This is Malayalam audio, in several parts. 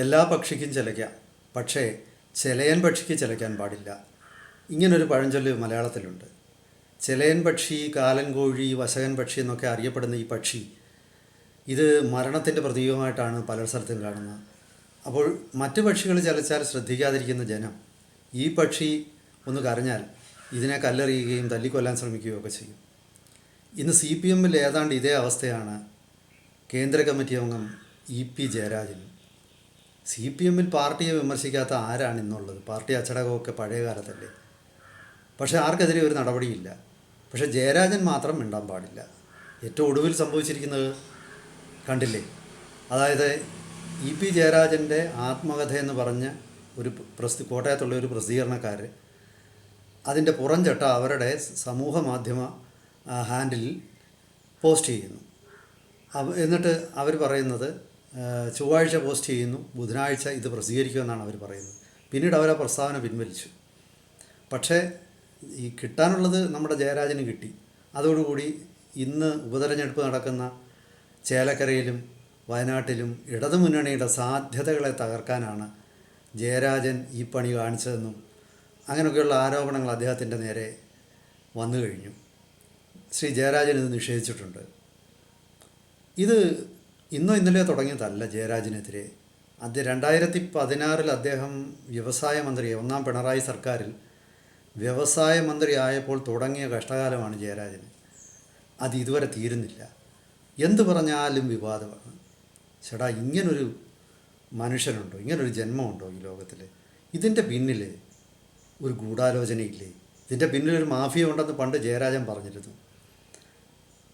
എല്ലാ പക്ഷിക്കും ചിലയ്ക്കാം. പക്ഷേ ചിലയൻ പക്ഷിക്ക് ചിലയ്ക്കാൻ പാടില്ല. ഇങ്ങനൊരു പഴഞ്ചൊല്ല് മലയാളത്തിലുണ്ട്. ചിലയൻ പക്ഷി കാലൻ കോഴി വശകൻ പക്ഷി എന്നൊക്കെ അറിയപ്പെടുന്ന ഈ പക്ഷി ഇത് മരണത്തിന്റെ പ്രതീകമായിട്ടാണ് പല സ്ഥലത്തും കാണുന്നത്. അപ്പോൾ മറ്റു പക്ഷികൾ ചലച്ചാൽ ശ്രദ്ധിക്കാതിരിക്കുന്ന ജനം ഈ പക്ഷി ഒന്ന് കരഞ്ഞാൽ ഇതിനെ കല്ലെറിയുകയും തല്ലിക്കൊല്ലാൻ ശ്രമിക്കുകയും ഒക്കെ ചെയ്യും. ഇന്ന് സി പി എമ്മിൽ ഏതാണ്ട് ഇതേ അവസ്ഥയാണ് കേന്ദ്ര കമ്മിറ്റി അംഗം ഇ പി ജയരാജനും സി പി എമ്മിൽ പാർട്ടിയെ വിമർശിക്കാത്ത ആരാണ് ഇന്നുള്ളത് പാർട്ടി അച്ചടക്കമൊക്കെ പഴയ കാലത്തല്ലേ. പക്ഷേ ആർക്കെതിരെ ഒരു നടപടിയില്ല. പക്ഷേ ജയരാജൻ മാത്രം മിണ്ടാൻ പാടില്ല. ഏറ്റവും ഒടുവിൽ സംഭവിച്ചിരിക്കുന്നത് കണ്ടില്ലേ? അതായത് ഇ പി ജയരാജന്റെ ആത്മകഥ എന്ന് പറഞ്ഞ ഒരു പ്രസ്തി കോട്ടയത്തുള്ള ഒരു പ്രസിദ്ധീകരണക്കാർ അതിന്റെ പുറംചട്ട അവരുടെ സമൂഹ മാധ്യമ ഹാൻഡിൽ പോസ്റ്റ് ചെയ്യുന്നു. എന്നിട്ട് അവർ പറയുന്നത് ചൊവ്വാഴ്ച പോസ്റ്റ് ചെയ്യുന്നു. ബുധനാഴ്ച ഇത് പ്രസിദ്ധീകരിക്കുമെന്നാണ് അവർ പറയുന്നത്. പിന്നീട് അവർ ആ പ്രസ്താവന പിൻവലിച്ചു. പക്ഷേ ഈ കിട്ടാനുള്ളത് നമ്മുടെ ജയരാജന് കിട്ടി. അതോടുകൂടി ഇന്ന് ഉപതെരഞ്ഞെടുപ്പ് നടക്കുന്ന ചേലക്കരയിലും വയനാട്ടിലും ഇടതുമുന്നണിയുടെ സാധ്യതകളെ തകർക്കാനാണ് ജയരാജൻ ഈ പണി കാണിച്ചതെന്നും അങ്ങനെയൊക്കെയുള്ള ആരോപണങ്ങൾ അദ്ദേഹത്തിന്റെ നേരെ വന്നു കഴിഞ്ഞു. ശ്രീ ജയരാജൻ ഇത് നിഷേധിച്ചിട്ടുണ്ട്. ഇത് ഇന്നോ ഇന്നലെ തുടങ്ങിയതല്ല ജയരാജനെതിരെ. അത് രണ്ടായിരത്തി പതിനാറിൽ അദ്ദേഹം വ്യവസായ മന്ത്രി ഒന്നാം പിണറായി സർക്കാരിൽ വ്യവസായ മന്ത്രി ആയപ്പോൾ തുടങ്ങിയ കഷ്ടകാലമാണ് ജയരാജന്. അത് ഇതുവരെ തീരുന്നില്ല. എന്ത് പറഞ്ഞാലും വിവാദമാണ്. ചേട്ടാ ഇങ്ങനൊരു മനുഷ്യനുണ്ടോ? ഇങ്ങനൊരു ജന്മമുണ്ടോ ഈ ലോകത്തിൽ ഇതിന്റെ പിന്നിൽ ഒരു ഗൂഢാലോചനയില്ലേ? ഇതിന്റെ പിന്നിൽ ഒരു മാഫിയ ഉണ്ടെന്ന് പണ്ട് ജയരാജൻ പറഞ്ഞിരുന്നു.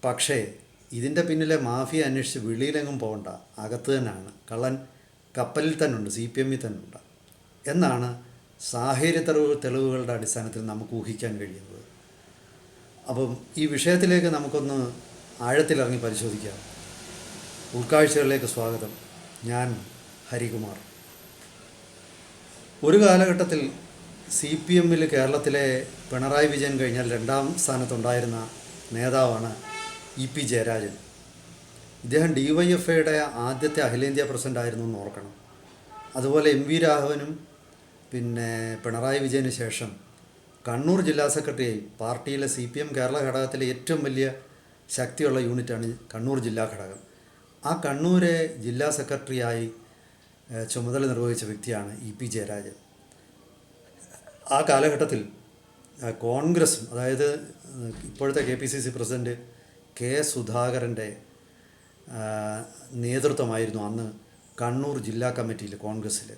പക്ഷേ ഇതിന്റെ പിന്നിലെ മാഫിയ അന്വേഷിച്ച് വെളിയിലെങ്ങും പോകണ്ട. അകത്ത് തന്നെയാണ്. കള്ളൻ കപ്പലിൽ തന്നെ ഉണ്ട് സി പി എമ്മിൽ തന്നെ ഉണ്ട് എന്നാണ് സാഹചര്യ തെളിവ് തെളിവുകളുടെ അടിസ്ഥാനത്തിൽ നമുക്ക് ഊഹിക്കാൻ കഴിയുന്നത്. അപ്പം ഈ വിഷയത്തിലേക്ക് നമുക്കൊന്ന് ആഴത്തിലിറങ്ങി പരിശോധിക്കാം. ഉൾക്കാഴ്ചകളിലേക്ക് സ്വാഗതം. ഞാൻ ഹരികുമാർ. ഒരു കാലഘട്ടത്തിൽ സി പി എമ്മിൽ കേരളത്തിലെ പിണറായി വിജയൻ കഴിഞ്ഞാൽ രണ്ടാം സ്ഥാനത്തുണ്ടായിരുന്ന നേതാവാണ് ഇ പി ജയരാജൻ. ഇദ്ദേഹം ഡി വൈ എഫ് ഐയുടെ ആദ്യത്തെ അഖിലേന്ത്യാ പ്രസിഡന്റ് ആയിരുന്നു എന്ന് ഓർക്കണം. അതുപോലെ എം വി രാഘവനും പിന്നെ പിണറായി വിജയന് ശേഷം കണ്ണൂർ ജില്ലാ സെക്രട്ടറിയായി പാർട്ടിയിലെ സി പി എം കേരള ഘടകത്തിലെ ഏറ്റവും വലിയ ശക്തിയുള്ള യൂണിറ്റാണ് കണ്ണൂർ ജില്ലാ ഘടകം. ആ കണ്ണൂരെ ജില്ലാ സെക്രട്ടറിയായി ചുമതല നിർവഹിച്ച വ്യക്തിയാണ് ഇ പി ജയരാജൻ. ആ കാലഘട്ടത്തിൽ കോൺഗ്രസും അതായത് ഇപ്പോഴത്തെ K P C C president K സുധാകരന്റെ നേതൃത്വമായിരുന്നു അന്ന് കണ്ണൂർ ജില്ലാ കമ്മിറ്റിയിൽ കോൺഗ്രസ്സിൽ.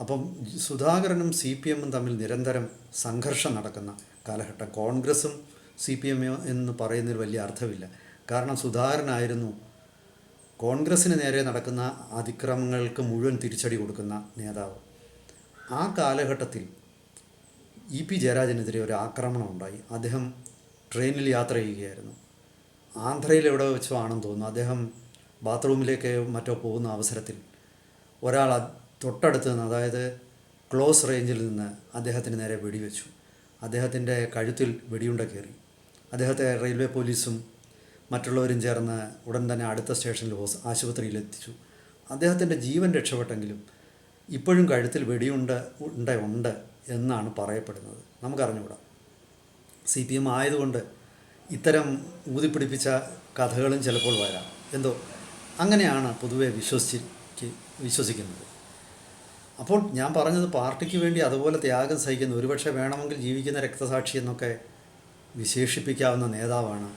അപ്പം സുധാകരനും സി പി എമ്മും തമ്മിൽ നിരന്തരം സംഘർഷം നടക്കുന്ന കാലഘട്ടം. കോൺഗ്രസ്സും സി പി എം എന്ന് പറയുന്നതിൽ വലിയ അർത്ഥമില്ല. കാരണം സുധാകരനായിരുന്നു കോൺഗ്രസ്സിന് നേരെ നടക്കുന്ന അതിക്രമങ്ങൾക്ക് മുഴുവൻ തിരിച്ചടി കൊടുക്കുന്ന നേതാവ്. ആ കാലഘട്ടത്തിൽ ഇ പി ജയരാജനെതിരെ ഒരു ആക്രമണം ഉണ്ടായി. അദ്ദേഹം ട്രെയിനിൽ യാത്ര ചെയ്യുകയായിരുന്നു. ആന്ധ്രയിൽ എവിടെ വെച്ചോ ആണെന്ന് തോന്നുന്നു. അദ്ദേഹം ബാത്റൂമിലേക്ക് മറ്റോ പോകുന്ന അവസരത്തിൽ ഒരാൾ തൊട്ടടുത്ത് നിന്ന് അതായത് ക്ലോസ് റേഞ്ചിൽ നിന്ന് അദ്ദേഹത്തിന് നേരെ വെടിവെച്ചു. അദ്ദേഹത്തിന്റെ കഴുത്തിൽ വെടിയുണ്ട കയറി. അദ്ദേഹത്തെ റെയിൽവേ പോലീസും മറ്റുള്ളവരും ചേർന്ന് ഉടൻ തന്നെ അടുത്ത സ്റ്റേഷനിൽ ഹോസ് ആശുപത്രിയിൽ എത്തിച്ചു. അദ്ദേഹത്തിന്റെ ജീവൻ രക്ഷപ്പെട്ടെങ്കിലും ഇപ്പോഴും കഴുത്തിൽ വെടിയുണ്ട ഉണ്ട ഉണ്ട് എന്നാണ് പറയപ്പെടുന്നത്. നമുക്കറിഞ്ഞുകൂടാ. സി പി എം ആയതുകൊണ്ട് ഇത്തരം ഊതിപ്പിടിപ്പിച്ച കഥകളും ചിലപ്പോൾ വരാം. എന്തോ? അങ്ങനെയാണ് പൊതുവെ വിശ്വസിച്ച് വിശ്വസിക്കുന്നത്. അപ്പോൾ ഞാൻ പറഞ്ഞത് പാർട്ടിക്ക് വേണ്ടി അതുപോലെ ത്യാഗം സഹിക്കുന്ന ഒരുപക്ഷെ വേണമെങ്കിൽ ജീവിക്കുന്ന രക്തസാക്ഷി എന്നൊക്കെ വിശേഷിപ്പിക്കാവുന്ന നേതാവാണ്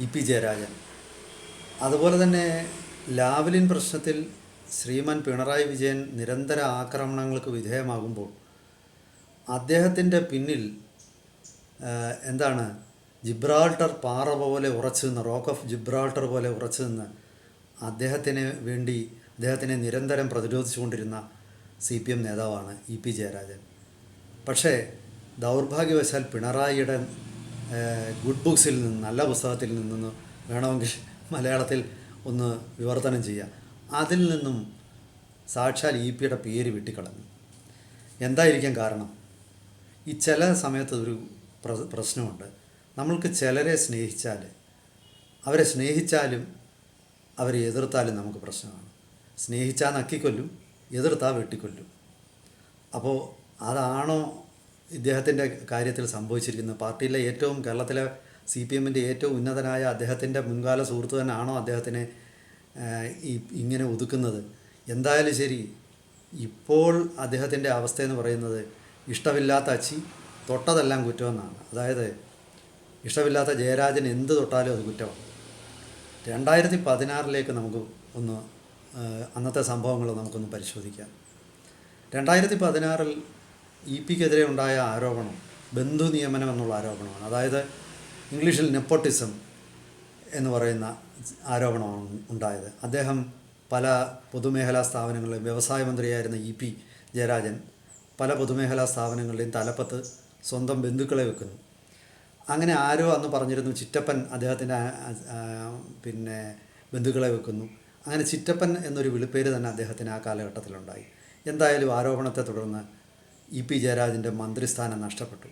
ഇ പി ജയരാജൻ. അതുപോലെ തന്നെ ലാവ്ലിൻ പ്രശ്നത്തിൽ ശ്രീമാൻ പിണറായി വിജയൻ നിരന്തര ആക്രമണങ്ങൾക്ക് വിധേയമാകുമ്പോൾ അദ്ദേഹത്തിന്റെ പിന്നിൽ എന്താണ് ജിബ്രാൾട്ടർ പാറ പോലെ ഉറച്ചു നിന്ന് റോക്ക് ഓഫ് ജിബ്രാൾട്ടർ പോലെ ഉറച്ചു നിന്ന് അദ്ദേഹത്തിന് വേണ്ടി അദ്ദേഹത്തിനെ നിരന്തരം പ്രതിരോധിച്ചുകൊണ്ടിരുന്ന സി പി എം നേതാവാണ് ഇ പി ജയരാജൻ. പക്ഷേ ദൗർഭാഗ്യവശാൽ പിണറായിയുടെ ഗുഡ് ബുക്സിൽ നിന്ന് നല്ല പുസ്തകത്തിൽ നിന്നൊന്ന് വേണമെങ്കിൽ മലയാളത്തിൽ ഒന്ന് വിവർത്തനം ചെയ്യുക അതിൽ നിന്നും സാക്ഷാൽ ഇ പിയുടെ പേര് വെട്ടിക്കളഞ്ഞു. എന്തായിരിക്കാം കാരണം? ഈ ചില സമയത്ത് ഒരു പ്ര- പ്രശ്നമുണ്ട്. നമ്മൾക്ക് ചിലരെ സ്നേഹിച്ചാൽ അവരെ സ്നേഹിച്ചാലും അവരെ എതിർത്താലും നമുക്ക് പ്രശ്നമാണ്. സ്നേഹിച്ചാൽ നക്കിക്കൊല്ലും എതിർത്താൽ വെട്ടിക്കൊല്ലും. അപ്പോൾ അതാണോ ഇദ്ദേഹത്തിന്റെ കാര്യത്തിൽ സംഭവിച്ചിരിക്കുന്നത്? പാർട്ടിയിലെ ഏറ്റവും കേരളത്തിലെ സി പി എമ്മിന്റെ ഏറ്റവും ഉന്നതനായ അദ്ദേഹത്തിന്റെ മുൻകാല സുഹൃത്ത് തന്നെയാണോ അദ്ദേഹത്തിനെ ഈ ഇങ്ങനെ ഒതുക്കുന്നത്? എന്തായാലും ശരി ഇപ്പോൾ അദ്ദേഹത്തിന്റെ അവസ്ഥയെന്ന് പറയുന്നത് ഇഷ്ടമില്ലാത്ത അച്ചി തൊട്ടതെല്ലാം കുറ്റമെന്നാണ്. അതായത് ഇഷ്ടമില്ലാത്ത ജയരാജൻ എന്ത് തൊട്ടാലും അത് കുറ്റമാണ്. രണ്ടായിരത്തി പതിനാറിലേക്ക് നമുക്ക് ഒന്ന് അന്നത്തെ സംഭവങ്ങൾ നമുക്കൊന്ന് പരിശോധിക്കാം. രണ്ടായിരത്തി പതിനാറിൽ ഇ പിക്കെതിരെ ഉണ്ടായ ആരോപണം ബന്ധു നിയമനം എന്നുള്ള ആരോപണമാണ്. അതായത് ഇംഗ്ലീഷിൽ നെപ്പോട്ടിസം എന്ന് പറയുന്ന ആരോപണമാണ് ഉണ്ടായത്. അദ്ദേഹം പല പൊതുമേഖലാ സ്ഥാപനങ്ങളിലും വ്യവസായ മന്ത്രിയായിരുന്ന ഇ പി ജയരാജൻ പല പൊതുമേഖലാ സ്ഥാപനങ്ങളുടെയും തലപ്പത്ത് സ്വന്തം ബന്ധുക്കളെ വെക്കുന്നു. അങ്ങനെ ആരോ അന്ന് പറഞ്ഞിരുന്നു ചിറ്റപ്പൻ അദ്ദേഹത്തിന്റെ പിന്നെ ബന്ധുക്കളെ വെക്കുന്നു. അങ്ങനെ ചിറ്റപ്പൻ എന്നൊരു വിളിപ്പേര് തന്നെ അദ്ദേഹത്തിന് ആ കാലഘട്ടത്തിലുണ്ടായി. എന്തായാലും ആരോപണത്തെ തുടർന്ന് ഇ പി ജയരാജന്റെ മന്ത്രിസ്ഥാനം നഷ്ടപ്പെട്ടു.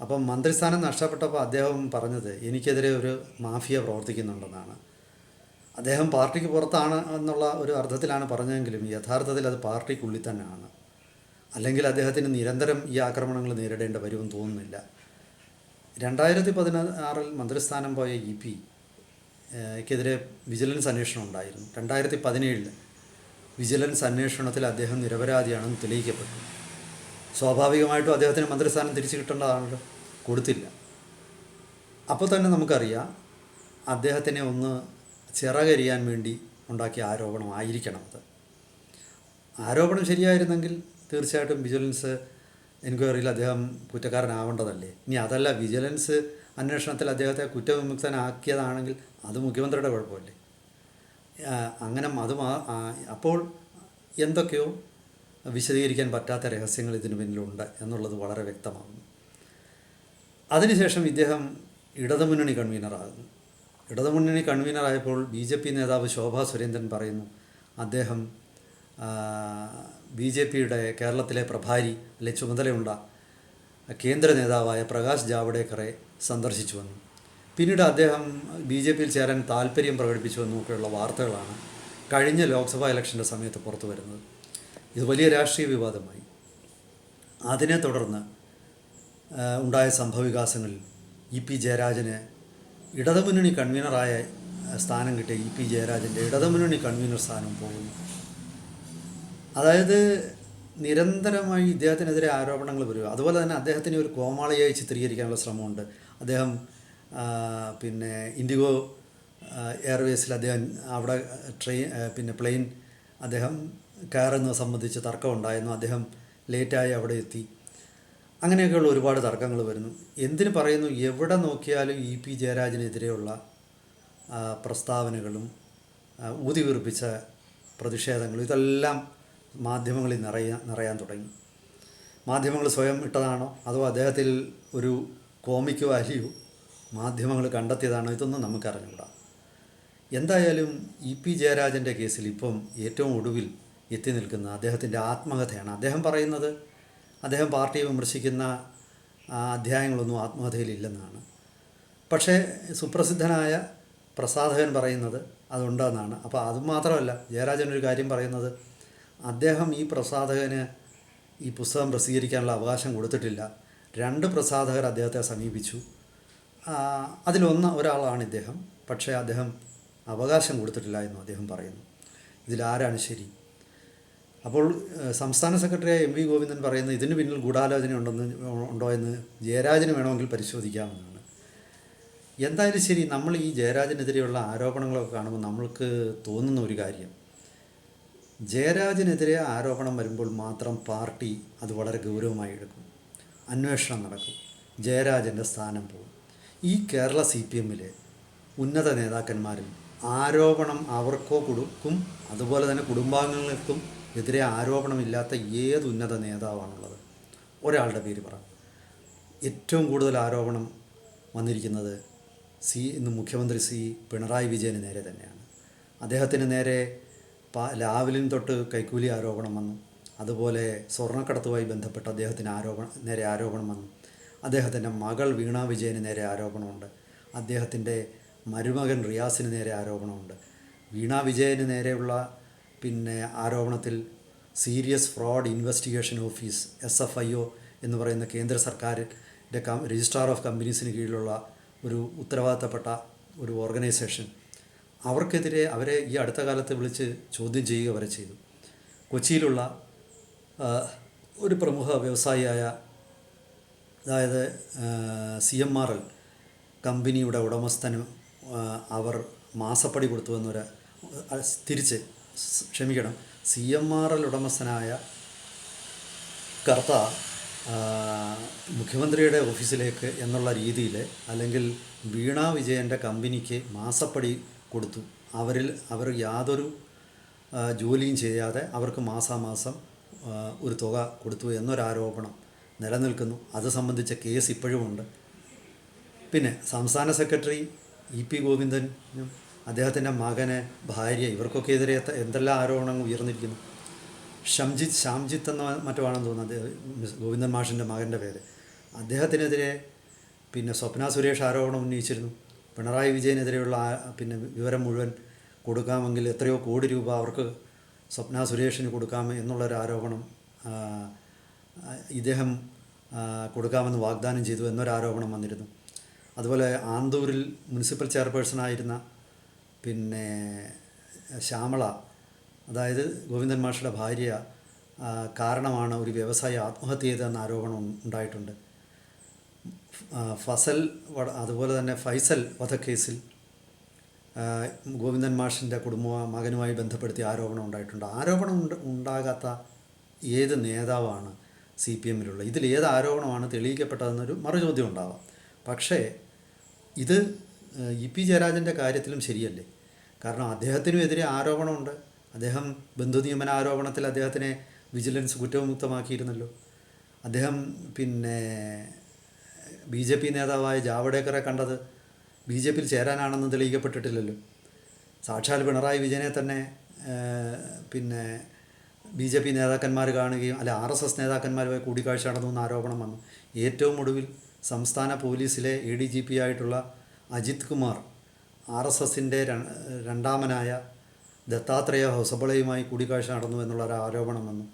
അപ്പം മന്ത്രിസ്ഥാനം നഷ്ടപ്പെട്ടപ്പോൾ അദ്ദേഹം പറഞ്ഞത് എനിക്കെതിരെ ഒരു മാഫിയ പ്രവർത്തിക്കുന്നുണ്ടെന്നാണ്. അദ്ദേഹം പാർട്ടിക്ക് പുറത്താണ് എന്നുള്ള ഒരു അർത്ഥത്തിലാണ് പറഞ്ഞതെങ്കിലും യഥാർത്ഥത്തിൽ അത് പാർട്ടിക്കുള്ളിൽ തന്നെയാണ്. അല്ലെങ്കിൽ അദ്ദേഹത്തിന് നിരന്തരം ഈ ആക്രമണങ്ങൾ നേരിടേണ്ട വരുമെന്ന് തോന്നുന്നില്ല. രണ്ടായിരത്തി പതിനാറിൽ മന്ത്രിസ്ഥാനം പോയ ഇ പി ക്കെതിരെ വിജിലൻസ് അന്വേഷണം ഉണ്ടായിരുന്നു. രണ്ടായിരത്തി പതിനേഴിൽ വിജിലൻസ് അന്വേഷണത്തിൽ അദ്ദേഹം നിരപരാധിയാണെന്ന് തെളിയിക്കപ്പെട്ടു. സ്വാഭാവികമായിട്ടും അദ്ദേഹത്തിന് മന്ത്രിസ്ഥാനം തിരിച്ചു കിട്ടേണ്ടതാണല്ലോ? കൊടുത്തില്ല. അപ്പോൾ തന്നെ നമുക്കറിയാം അദ്ദേഹത്തിനെ ഒന്ന് ചിറകരിയാൻ വേണ്ടി ഉണ്ടാക്കിയ ആരോപണമായിരിക്കണം അത്. ആരോപണം ശരിയായിരുന്നെങ്കിൽ തീർച്ചയായിട്ടും വിജിലൻസ് എൻക്വയറിയിൽ അദ്ദേഹം കുറ്റക്കാരനാവേണ്ടതല്ലേ? ഇനി അതല്ല വിജിലൻസ് അന്വേഷണത്തിൽ അദ്ദേഹത്തെ കുറ്റവിമുക്തനാക്കിയതാണെങ്കിൽ അത് മുഖ്യമന്ത്രിയുടെ കുഴപ്പമല്ലേ? അങ്ങനെ അത് അപ്പോൾ എന്തൊക്കെയോ വിശദീകരിക്കാൻ പറ്റാത്ത രഹസ്യങ്ങൾ ഇതിനു പിന്നിലുണ്ട് എന്നുള്ളത് വളരെ വ്യക്തമാകുന്നു. അതിനുശേഷം ഇദ്ദേഹം ഇടതുമുന്നണി കൺവീനറാകുന്നു. ഇടതുമുന്നണി കൺവീനറായപ്പോൾ ബി ജെ പി നേതാവ് ശോഭാ സുരേന്ദ്രൻ പറയുന്നു അദ്ദേഹം ബി ജെ പിയുടെ കേരളത്തിലെ പ്രഭാരി അല്ലെ ചുമതലയുള്ള കേന്ദ്ര നേതാവായ പ്രകാശ് ജാവ്ഡേക്കറെ സന്ദർശിച്ചു വന്നു. പിന്നീട് അദ്ദേഹം ബി ജെ പിയിൽ ചേരാൻ താല്പര്യം പ്രകടിപ്പിച്ചു എന്നൊക്കെയുള്ള വാർത്തകളാണ് കഴിഞ്ഞ ലോക്സഭാ ഇലക്ഷന്റെ സമയത്ത് പുറത്തു വരുന്നത്. ഇത് വലിയ രാഷ്ട്രീയ വിവാദമായി. അതിനെ തുടർന്ന് ഉണ്ടായ സംഭവവികാസങ്ങളിൽ ഇ പി ജയരാജന് ഇടതുമുന്നണി കൺവീനറായ സ്ഥാനം കിട്ടിയ ഇ പി ജയരാജന്റെ ഇടതുമുന്നണി കൺവീനർ സ്ഥാനം പോകുന്നു. അതായത് നിരന്തരമായി ഇദ്ദേഹത്തിനെതിരെ ആരോപണങ്ങൾ വരിക. അതുപോലെ തന്നെ അദ്ദേഹത്തിനെ ഒരു കോമാളിയായി ചിത്രീകരിക്കാനുള്ള ശ്രമമുണ്ട്. അദ്ദേഹം പിന്നെ ഇൻഡിഗോ എയർവേസിൽ അദ്ദേഹം അവിടെ ട്രെയിൻ പിന്നെ പ്ലെയിൻ അദ്ദേഹം കയറുന്നത് സംബന്ധിച്ച് തർക്കമുണ്ടായിരുന്നു. അദ്ദേഹം ലേറ്റായി അവിടെ എത്തി. അങ്ങനെയൊക്കെയുള്ള ഒരുപാട് തർക്കങ്ങൾ വരുന്നു. എന്തിനു പറയുന്നു? എവിടെ നോക്കിയാലും ഇ പി ജയരാജനെതിരെയുള്ള പ്രസ്താവനകളും ഊതി ഊതിവീർപ്പിച്ച പ്രതിഷേധങ്ങളും ഇതെല്ലാം മാധ്യമങ്ങളിൽ നിറയാൻ നിറയാൻ തുടങ്ങി. മാധ്യമങ്ങൾ സ്വയം ഇട്ടതാണോ? അതോ അദ്ദേഹത്തിൽ ഒരു കോമിക് വാല്യൂ മാധ്യമങ്ങൾ കണ്ടെത്തിയതാണോ? ഇതൊന്നും നമുക്കറിഞ്ഞുകൂടാ. എന്തായാലും ഇ പി ജയരാജന്റെ കേസിൽ ഇപ്പം ഏറ്റവും ഒടുവിൽ എത്തി നിൽക്കുന്ന അദ്ദേഹത്തിന്റെ ആത്മകഥയാണ്. അദ്ദേഹം പറയുന്നത് അദ്ദേഹം പാർട്ടിയെ വിമർശിക്കുന്ന അധ്യായങ്ങളൊന്നും ആത്മകഥയിലില്ലെന്നാണ്. പക്ഷേ സുപ്രസിദ്ധനായ പ്രസാധകൻ പറയുന്നത് അതുണ്ടെന്നാണ്. അപ്പോൾ അതുമാത്രമല്ല ജയരാജൻ ഒരു കാര്യം പറയുന്നത് അദ്ദേഹം ഈ പ്രസാധകന് ഈ പുസ്തകം പ്രസിദ്ധീകരിക്കാനുള്ള അവകാശം കൊടുത്തിട്ടില്ല. രണ്ട് പ്രസാധകർ അദ്ദേഹത്തെ സമീപിച്ചു. അതിലൊന്ന് ഒരാളാണ് ഇദ്ദേഹം. പക്ഷേ അദ്ദേഹം അവകാശം കൊടുത്തിട്ടില്ല എന്നും അദ്ദേഹം പറയുന്നു. ഇതിലാരാണ് ശരി? അപ്പോൾ സംസ്ഥാന സെക്രട്ടറിയായ എം വി ഗോവിന്ദൻ പറയുന്നത് ഇതിന് പിന്നിൽ ഗൂഢാലോചന ഉണ്ടെന്ന് ഉണ്ടോ എന്ന് ജയരാജന് വേണമെങ്കിൽ പരിശോധിക്കാമെന്നാണ് എന്തായാലും ശരി നമ്മൾ ഈ ജയരാജനെതിരെയുള്ള ആരോപണങ്ങളൊക്കെ കാണുമ്പോൾ നമ്മൾക്ക് തോന്നുന്ന ഒരു കാര്യം ജയരാജനെതിരെ ആരോപണം വരുമ്പോൾ മാത്രം പാർട്ടി അത് വളരെ ഗൗരവമായി എടുക്കും. അന്വേഷണം നടക്കും. ജയരാജന്റെ സ്ഥാനം പോകും. ഈ കേരള സി പി എമ്മിലെ ഉന്നത നേതാക്കന്മാരിൽ ആരോപണം അവർക്കോ കൊടുക്കും അതുപോലെ തന്നെ കുടുംബാംഗങ്ങൾക്കും എതിരെ ആരോപണമില്ലാത്ത ഏത് ഉന്നത നേതാവാണുള്ളത്? ഒരാളുടെ പേര് പറ. ഏറ്റവും കൂടുതൽ ആരോപണം വന്നിരിക്കുന്നത് സി ഇന്ന് മുഖ്യമന്ത്രി സി പിണറായി വിജയന് നേരെ തന്നെയാണ്. അദ്ദേഹത്തിന് നേരെ ലാവലിൻ തൊട്ട് കൈക്കൂലി ആരോപണം വന്നു. അതുപോലെ സ്വർണക്കടത്തുമായി ബന്ധപ്പെട്ട് അദ്ദേഹത്തിന് ആരോപണം നേരെ ആരോപണം വന്നു. അദ്ദേഹത്തിന്റെ മകൾ വീണ വിജയന് നേരെ ആരോപണമുണ്ട്. അദ്ദേഹത്തിന്റെ മരുമകൻ റിയാസിന് നേരെ ആരോപണമുണ്ട്. വീണ വിജയന് നേരെയുള്ള പിന്നെ ആരോപണത്തിൽ serious fraud investigation office S F I O എന്ന് പറയുന്ന കേന്ദ്ര സർക്കാരിന്റെ കം രജിസ്ട്രാർ ഓഫ് കമ്പനീസിന് കീഴിലുള്ള ഒരു ഉത്തരവാദിത്തപ്പെട്ട ഒരു ഓർഗനൈസേഷൻ അവർക്കെതിരെ അവരെ ഈ അടുത്ത കാലത്ത് വിളിച്ച് ചോദ്യം ചെയ്യുക വരെ ചെയ്തു. കൊച്ചിയിലുള്ള ഒരു പ്രമുഖ വ്യവസായിയായ അതായത് സി എം ആർ എൽ കമ്പനിയുടെ ഉടമസ്ഥന് അവർ മാസപ്പടി കൊടുത്തു എന്നൊരു തിരിച്ച് ക്ഷമിക്കണം സി എം ആർ എൽ ഉടമസ്ഥനായ കർത്ത മുഖ്യമന്ത്രിയുടെ ഓഫീസിലേക്ക് എന്നുള്ള രീതിയിൽ അല്ലെങ്കിൽ വീണാ വിജയന്റെ കമ്പനിക്ക് മാസപ്പടി കൊടുത്തു. അവരിൽ അവർ യാതൊരു ജോലിയും ചെയ്യാതെ അവർക്ക് മാസാമാസം ഒരു തുക കൊടുത്തു എന്നൊരാരോപണം നിലനിൽക്കുന്നു. അത് സംബന്ധിച്ച കേസ് ഇപ്പോഴുമുണ്ട് പിന്നെ സംസ്ഥാന സെക്രട്ടറി ഇ പി ഗോവിന്ദനും അദ്ദേഹത്തിന്റെ മകനെ ഭാര്യ ഇവർക്കൊക്കെ എതിരെ എന്തെല്ലാം ആരോപണങ്ങൾ ഉയർന്നിരിക്കുന്നു. ഷംജിത്ത് ശ്യാംജിത്ത് എന്ന മറ്റോ ആണെന്ന് തോന്നുന്നത് മിസ് ഗോവിന്ദൻ മാഷിന്റെ മകന്റെ പേര്. അദ്ദേഹത്തിനെതിരെ പിന്നെ സ്വപ്ന സുരേഷ് ആരോപണം ഉന്നയിച്ചിരുന്നു. പിണറായി വിജയനെതിരെയുള്ള പിന്നെ വിവരം മുഴുവൻ കൊടുക്കാമെങ്കിൽ എത്രയോ കോടി രൂപ അവർക്ക് സ്വപ്ന സുരേഷിന് കൊടുക്കാം എന്നുള്ളൊരു ആരോപണം ഇദ്ദേഹം കൊടുക്കാമെന്ന് വാഗ്ദാനം ചെയ്തു എന്നൊരാരോപണം വന്നിരുന്നു. അതുപോലെ ആന്തൂരിൽ മുനിസിപ്പൽ ചെയർപേഴ്സണായിരുന്ന പിന്നെ ശ്യാമള അതായത് ഗോവിന്ദൻ മാഷയുടെ ഭാര്യ കാരണമാണ് ഒരു വ്യവസായി ആത്മഹത്യ ചെയ്തതെന്ന ആരോപണം ഉണ്ടായിട്ടുണ്ട്. ഫസൽ അതുപോലെ തന്നെ ഫൈസൽ വധക്കേസിൽ ഗോവിന്ദൻ മാഷിന്റെ കുടുംബ മകനുമായി ബന്ധപ്പെടുത്തി ആരോപണം ഉണ്ടായിട്ടുണ്ട്. ആരോപണം ഉണ്ട് ഉണ്ടാകാത്ത ഏത് നേതാവാണ് സി പി എമ്മിലുള്ളത് ഇതിൽ ഏത് ആരോപണമാണ് തെളിയിക്കപ്പെട്ടതെന്നൊരു മറുചോദ്യം ഉണ്ടാവാം. പക്ഷേ ഇത് ഇ പി ജയരാജന്റെ കാര്യത്തിലും ശരിയല്ലേ? കാരണം അദ്ദേഹത്തിനുമെതിരെ ആരോപണമുണ്ട്. അദ്ദേഹം ബന്ധുനിയമന ആരോപണത്തിൽ അദ്ദേഹത്തിനെ വിജിലൻസ് കുറ്റവിമുക്തമാക്കിയിരുന്നല്ലോ. അദ്ദേഹം പിന്നെ ബി ജെ പി നേതാവായ ജാവ്ഡേക്കറെ കണ്ടത് ബി ജെ പിയിൽ ചേരാനാണെന്ന് തെളിയിക്കപ്പെട്ടിട്ടില്ലല്ലോ. സാക്ഷാൽ പിണറായി വിജയനെ തന്നെ പിന്നെ ബി ജെ പി നേതാക്കന്മാർ കാണുകയും അല്ല ആർ എസ് എസ് നേതാക്കന്മാരുമായി കൂടിക്കാഴ്ച നടന്നു എന്ന ആരോപണം വന്നു. ഏറ്റവും ഒടുവിൽ സംസ്ഥാന പോലീസിലെ എ ഡി ജി പി ആയിട്ടുള്ള അജിത് കുമാർ ആർ എസ് എസിന്റെ രണ്ടാമനായ ദത്താത്രേയ ഹൊസബളയുമായി കൂടിക്കാഴ്ച നടന്നു എന്നുള്ള ഒരു ആരോപണം വന്നു.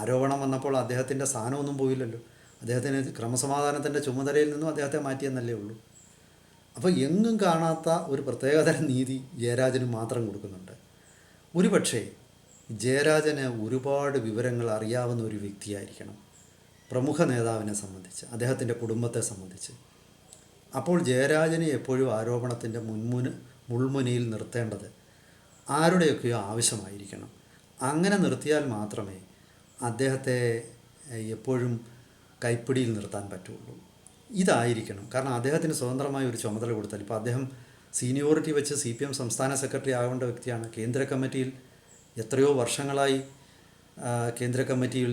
ആരോപണം വന്നപ്പോൾ അദ്ദേഹത്തിന്റെ സ്ഥാനമൊന്നും പോയില്ലല്ലോ. അദ്ദേഹത്തിന് ക്രമസമാധാനത്തിന്റെ ചുമതലയിൽ നിന്നും അദ്ദേഹത്തെ മാറ്റിയെന്നല്ലേ ഉള്ളൂ. അപ്പോൾ എങ്ങും കാണാത്ത ഒരു പ്രത്യേകതരം നീതി ജയരാജന് മാത്രം കൊടുക്കുന്നുണ്ട്. ഒരുപക്ഷേ ജയരാജന് ഒരുപാട് വിവരങ്ങൾ അറിയാവുന്ന ഒരു വ്യക്തിയായിരിക്കണം. പ്രമുഖ നേതാവിനെ സംബന്ധിച്ച് അദ്ദേഹത്തിന്റെ കുടുംബത്തെ സംബന്ധിച്ച്. അപ്പോൾ ജയരാജനെ എപ്പോഴും ആരോപണത്തിന്റെ മുൻമുന മുൾമുനയിൽ നിർത്തേണ്ടത് ആരുടെയൊക്കെയോ ആവശ്യമായിരിക്കണം. അങ്ങനെ നിർത്തിയാൽ മാത്രമേ അദ്ദേഹത്തെ എപ്പോഴും കൈപ്പിടിയിൽ നിർത്താൻ പറ്റുള്ളൂ. ഇതായിരിക്കണം. കാരണം അദ്ദേഹത്തിന് സ്വതന്ത്രമായ ഒരു ചുമതല കൊടുത്താൽ. ഇപ്പോൾ അദ്ദേഹം സീനിയോറിറ്റി വെച്ച് സി പി എം സംസ്ഥാന സെക്രട്ടറി ആകേണ്ട വ്യക്തിയാണ്. കേന്ദ്ര കമ്മിറ്റിയിൽ എത്രയോ വർഷങ്ങളായി കേന്ദ്ര കമ്മിറ്റിയിൽ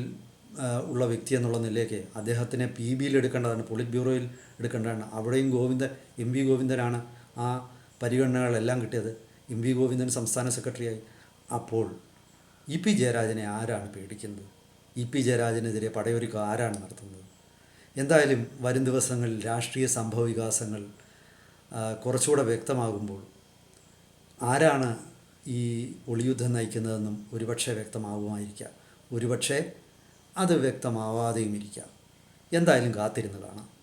ഉള്ള വ്യക്തി എന്നുള്ള നിലയ്ക്ക് അദ്ദേഹത്തിനെ പി ബിയിൽ എടുക്കേണ്ടതാണ് പോളിറ്റ് ബ്യൂറോയിൽ എടുക്കേണ്ടതാണ്. അവിടെയും ഗോവിന്ദൻ എം വി ഗോവിന്ദനാണ് ആ പരിഗണനകളെല്ലാം കിട്ടിയത്. എം വി ഗോവിന്ദൻ സംസ്ഥാന സെക്രട്ടറിയായി. അപ്പോൾ ഇ പി ജയരാജനെ ആരാണ് പേടിക്കുന്നത്? ഇ പി ജയരാജനെതിരെ പടയൊരുക്കം ആരാണ് നടത്തുന്നത്? എന്തായാലും വരും ദിവസങ്ങളിൽ രാഷ്ട്രീയ സംഭവ വികാസങ്ങൾ കുറച്ചുകൂടെ വ്യക്തമാകുമ്പോൾ ആരാണ് ഈ ഒളിയുദ്ധം നയിക്കുന്നതെന്നും ഒരുപക്ഷെ വ്യക്തമാവുമായിരിക്കാം. ഒരുപക്ഷെ അത് വ്യക്തമാവാതെയും ഇരിക്കാം എന്തായാലും കാത്തിരുന്ന് കാണാം.